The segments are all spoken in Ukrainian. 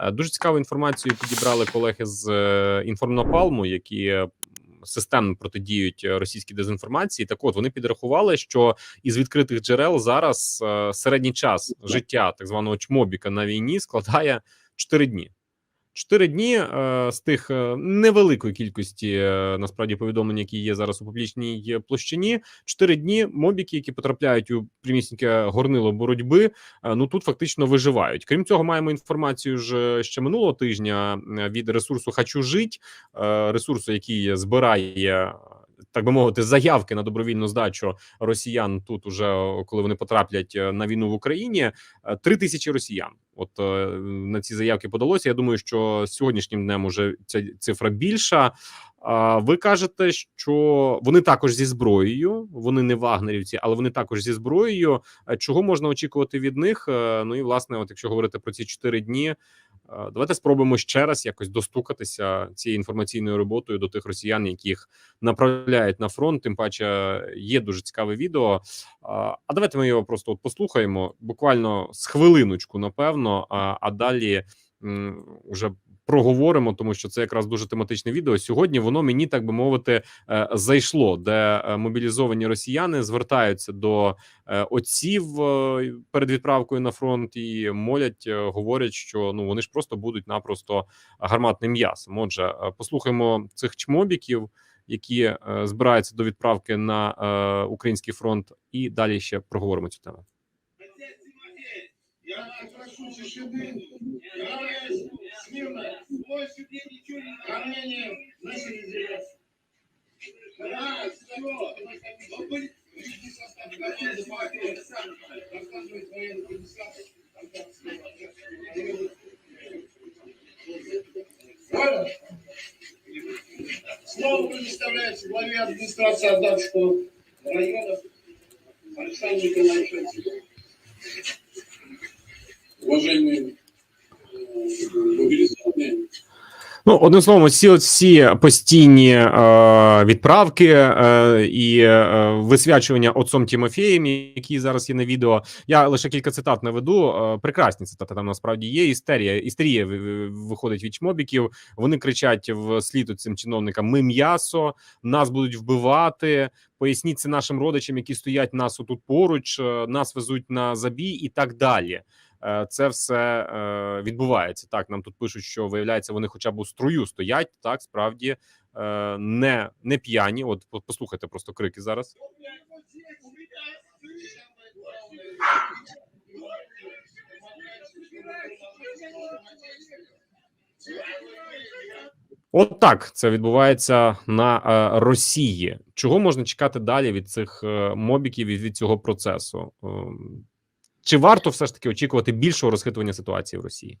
Е, Дуже цікаву інформацію підібрали колеги з інформнопалму, інформнапалму, які е, системно протидіють е, російській дезінформації. Так, от вони підрахували, що із відкритих джерел зараз е, середній час життя так званого чмобіка на війні складає 4 дні. Чотири дні е, з тих е, невеликої кількості е, насправді повідомлень, які є зараз у публічній площині. Чотири дні мобіки, які потрапляють у примісненьке горнило боротьби, ну тут фактично виживають. Крім цього, маємо інформацію ж ще минулого тижня від ресурсу Хочу жить, ресурсу, який збирає. Так би мовити, заявки на добровільну здачу росіян тут, уже коли вони потраплять е, на війну в Україні, е, три тисячі росіян. От е, на ці заявки подалося. Я думаю, що сьогоднішнім днем уже ця цифра більша. Ви кажете, що вони також зі зброєю, вони не вагнерівці, але вони також зі зброєю. Чого можна очікувати від них? Ну і власне, от якщо говорити про ці чотири дні, давайте спробуємо ще раз якось достукатися цією інформаційною роботою до тих росіян, яких направляють на фронт. Тим паче є дуже цікаве відео. А а давайте ми його просто от послухаємо буквально з хвилиночку, напевно. А, а далі м, уже проговоримо, тому що це якраз дуже тематичне відео. Сьогодні воно мені так би мовити е, зайшло, де е, мобілізовані росіяни звертаються до е, отців перед відправкою на фронт і молять, говорять, що ну вони ж просто будуть напросто гарматним м'ясом. Отже, послухаємо цих чмобіків, які е, збираються до відправки на е, український фронт, і далі ще проговоримо цю тему. Я прошу тишины. Гравец, смирно. Больше мне ничего не Равнение На середине. Да, все. Он будет личный состав. Конец военный комиссар. Понял? Слово главе администрации Ардатского района Александру Николаевичу. уважаемые э, мобилизованные, Ну, одним словом, всі всі постійні е, відправки е, і е, висвячування отцом Тимофієм, які зараз є на відео. Я лише кілька цитат наведу. Е, прекрасні цитати там насправді є. Істерія, істерія ви- ви- виходить від чмобіків. Вони кричать в слід цим чиновникам: Ми м'ясо, нас будуть вбивати. Поясніть це нашим родичам, які стоять нас тут поруч, е, нас везуть на забій і так далі. Е, Це все е, відбувається. Так нам тут пишуть, що виявляється, вони хоча б у струю стоять. Так справді е, не, не п'яні. От послухайте просто крики зараз. От так це відбувається на е, Росії. Чого можна чекати далі від цих е, мобіків і від цього процесу? Чи варто все ж таки очікувати більшого розхитування ситуації в Росії?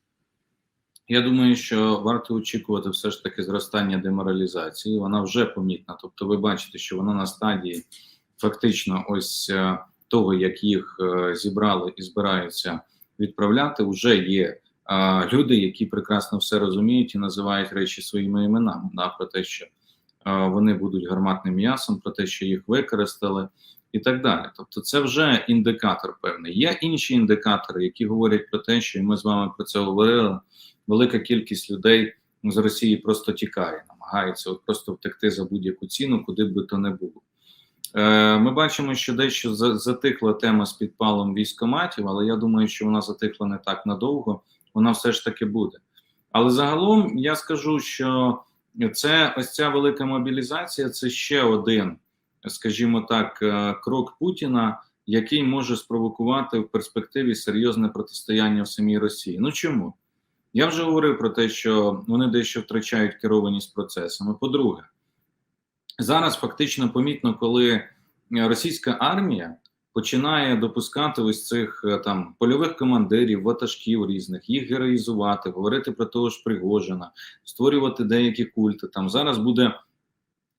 Я думаю, що варто очікувати все ж таки зростання деморалізації. Вона вже помітна. Тобто, ви бачите, що вона на стадії фактично ось е, того, як їх е, зібрали і збираються відправляти, вже є е, люди, які прекрасно все розуміють і називають речі своїми іменами. Да, про те, що вони будуть гарматним м'ясом, про те, що їх використали. І так далі, тобто це вже індикатор певний. Є інші індикатори, які говорять про те, що і ми з вами про це говорили велика кількість людей з Росії просто тікає, намагається от просто втекти за будь-яку ціну, куди б то не було. Е, Ми бачимо, що дещо за- затихла тема з підпалом військоматів, але я думаю, що вона затихла не так надовго, вона все ж таки буде. Але загалом я скажу, що це ось ця велика мобілізація це ще один, скажімо так, е, крок Путіна, який може спровокувати в перспективі серйозне протистояння в самій Росії. Ну чому? Я вже говорив про те, що вони дещо втрачають керованість процесами. По-друге, зараз фактично помітно, коли російська армія починає допускати ось цих е, там польових командирів, ватажків різних, їх героїзувати, говорити про того ж Пригожина, створювати деякі культи. Там зараз буде,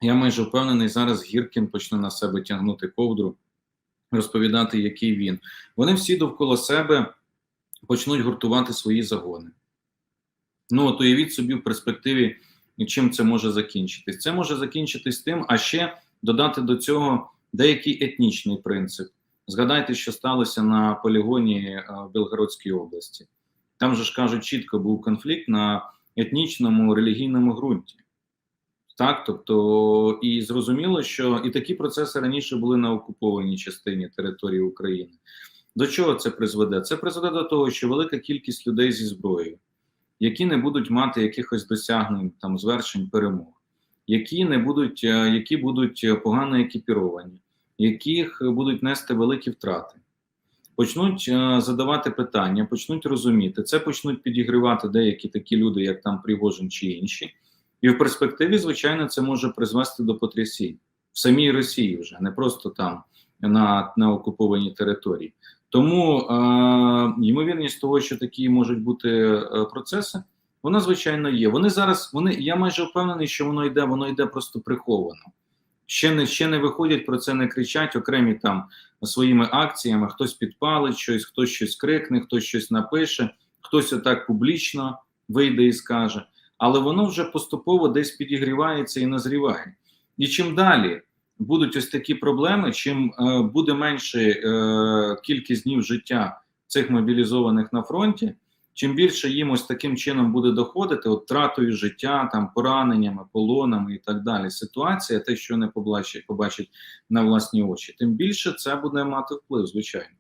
я майже впевнений, зараз Гіркін почне на себе тягнути ковдру, розповідати, який він. Вони всі довкола себе почнуть гуртувати свої загони. Ну, от уявіть собі в перспективі, чим це може закінчитись. Це може закінчитись тим, а ще додати до цього деякий етнічний принцип. Згадайте, що сталося на полігоні е, в Білгородській області. Там же ж кажуть, чітко був конфлікт на етнічному релігійному ґрунті. Так, тобто, і зрозуміло, що і такі процеси раніше були на окупованій частині території України. До чого це призведе? Це призведе до того, що велика кількість людей зі зброєю, які не будуть мати якихось досягнень там звершень перемог, які не будуть, е, які будуть е, погано екіпіровані, яких будуть нести великі втрати, почнуть е, задавати питання, почнуть розуміти. Це почнуть підігривати деякі такі люди, як там Пригожин чи інші. І в перспективі, звичайно, це може призвести до потрясінь в самій Росії вже не просто там на, на окупованій території. Тому е, ймовірність того, що такі можуть бути е, процеси, вона звичайно є. Вони зараз, вони я майже впевнений, що воно йде, воно йде просто приховано. Ще не ще не виходять про це, не кричать окремі там своїми акціями. Хтось підпалить щось, хтось щось крикне, хтось щось напише, хтось отак публічно вийде і скаже. Але воно вже поступово десь підігрівається і назріває. І чим далі будуть ось такі проблеми, чим е, буде менше е, кількість днів життя цих мобілізованих на фронті, чим більше їм ось таким чином буде доходити, от тратою життя, там пораненнями, полонами і так далі. Ситуація, те, що не побачать, побачать на власні очі, тим більше це буде мати вплив, звичайно.